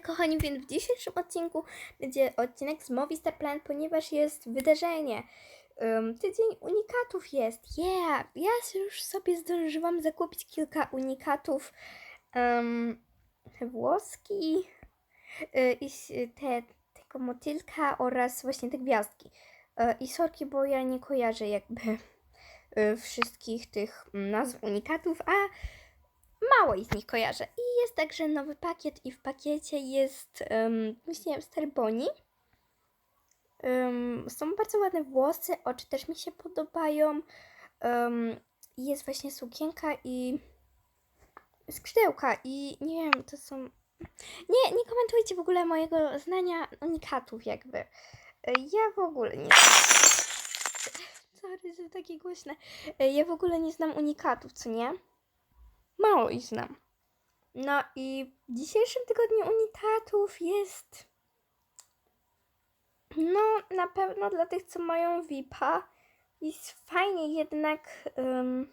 Kochani, więc w dzisiejszym odcinku będzie odcinek z Movie Star Planet, ponieważ jest wydarzenie. Um, tydzień unikatów jest. Yeah! Ja już sobie zdążyłam zakupić kilka unikatów. Um, włoski y, i te, tego motylka oraz właśnie te gwiazdki. Y, I sorki, bo ja nie kojarzę jakby y, wszystkich tych nazw unikatów, a mało ich z nich kojarzę. I jest także nowy pakiet i w pakiecie jest um, właśnie Starboni. Um, są bardzo ładne włosy, oczy też mi się podobają. Um, jest właśnie sukienka i skrzydełka i nie wiem, to są... Nie, nie komentujcie w ogóle mojego znania unikatów jakby. Y, Ja w ogóle nie... Sorry, że takie głośne. Y, Ja w ogóle nie znam unikatów, co nie? Mało ich znam. No i w dzisiejszym tygodniu unitatów jest. No, na pewno dla tych, co mają VIP-a, jest fajnie, jednak ym,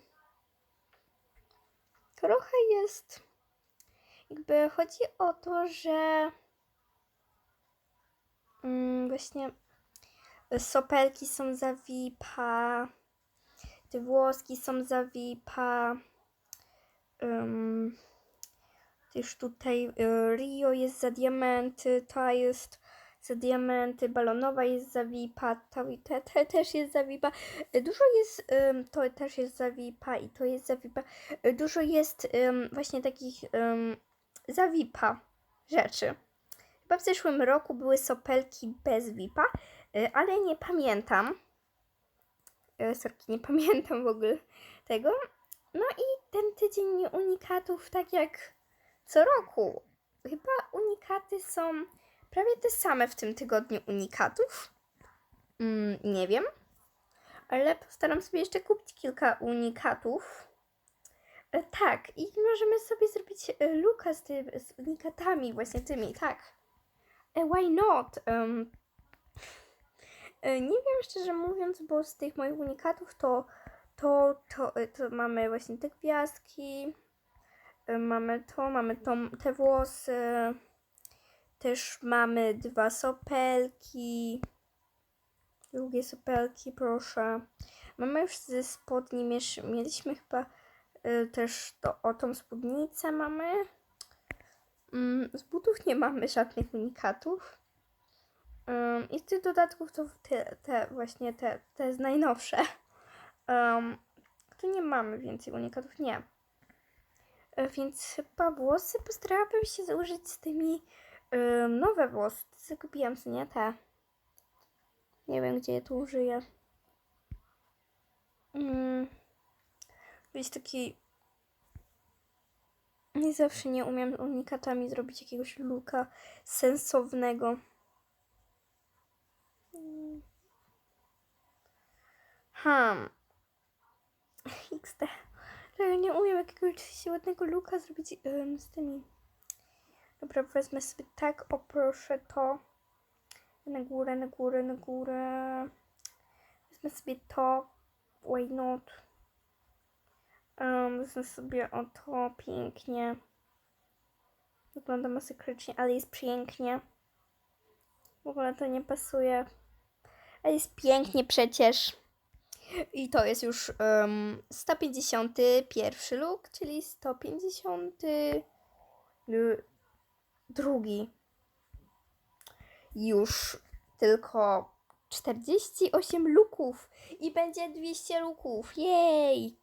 trochę jest. Jakby chodzi o to, że ym, właśnie sopelki są za VIP-a, te włoski są za VIP-a. Um, też tutaj y, Rio jest za diamenty, ta jest za diamenty, balonowa jest za VIPa, ta, te, te też jest za VIPa. Y, Dużo jest, ym, to też jest za VIPa i to jest za VIPa. Y, Dużo jest ym, właśnie takich ym, za VIPa rzeczy. Chyba w zeszłym roku były sopelki bez VIPa, ale nie pamiętam. Sorki, nie pamiętam w ogóle tego. No i ten tydzień unikatów, tak jak co roku. Chyba unikaty są prawie te same w tym tygodniu unikatów. Mm, nie wiem. Ale postaram sobie jeszcze kupić kilka unikatów. E, tak, i możemy sobie zrobić e, luka z, z unikatami, właśnie tymi, tak. E, why not? E, nie wiem szczerze mówiąc, bo z tych moich unikatów to to, to, to mamy właśnie te gwiazdki, y, mamy to, mamy tą, te włosy, też mamy dwa sopelki, drugie sopelki, proszę. Mamy już ze spodni, mieliśmy chyba y, też to, o tą spódnicę mamy. Mm, z butów nie mamy żadnych unikatów. Ym, I z tych dodatków to te, te właśnie te, te najnowsze. Um, tu nie mamy więcej unikatów, nie. E, Więc chyba włosy postarałabym się założyć z tymi em, nowe włosy. Zakupiłam sobie nie te. Nie wiem, gdzie je tu użyję. Mm. Jest taki... Nie zawsze nie umiem unikatami zrobić jakiegoś luka sensownego. Mm. Hmm. XD. Że nie umiem jakiegoś ładnego luka zrobić em, z tymi. Dobra, wezmę sobie tak, oproszę to. Na górę, na górę, na górę. Wezmę sobie to. Why not? Um, wezmę sobie o to pięknie. Wygląda masakrycznie, ale jest pięknie. W ogóle to nie pasuje. Ale jest pięknie przecież. I to jest już um, 151 look, czyli 152 już tylko 48 luków i będzie 200 luków. Jej!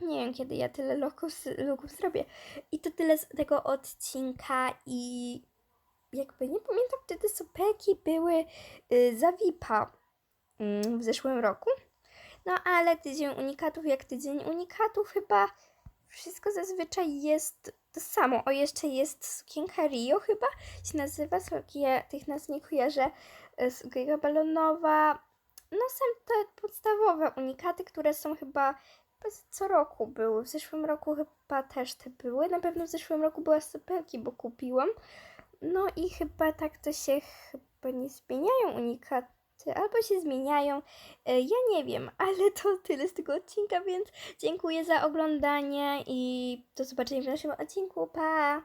Nie wiem, kiedy ja tyle luków, luków zrobię. I to tyle z tego odcinka i jakby nie pamiętam, czy te sopeki były y, za VIP-a mm, w zeszłym roku. No ale tydzień unikatów jak tydzień unikatów chyba wszystko zazwyczaj jest to samo. O, jeszcze jest sukienka Rio chyba się nazywa, ja tych nazw nie kojarzę. Sukienka balonowa. No są te podstawowe unikaty, które są chyba, co roku były. W zeszłym roku chyba też te były. Na pewno w zeszłym roku była sopelki, bo kupiłam. No i chyba tak to się chyba nie zmieniają unikaty, albo się zmieniają. E, Ja nie wiem, ale to tyle z tego odcinka, więc dziękuję za oglądanie i do zobaczenia w naszym odcinku. Pa!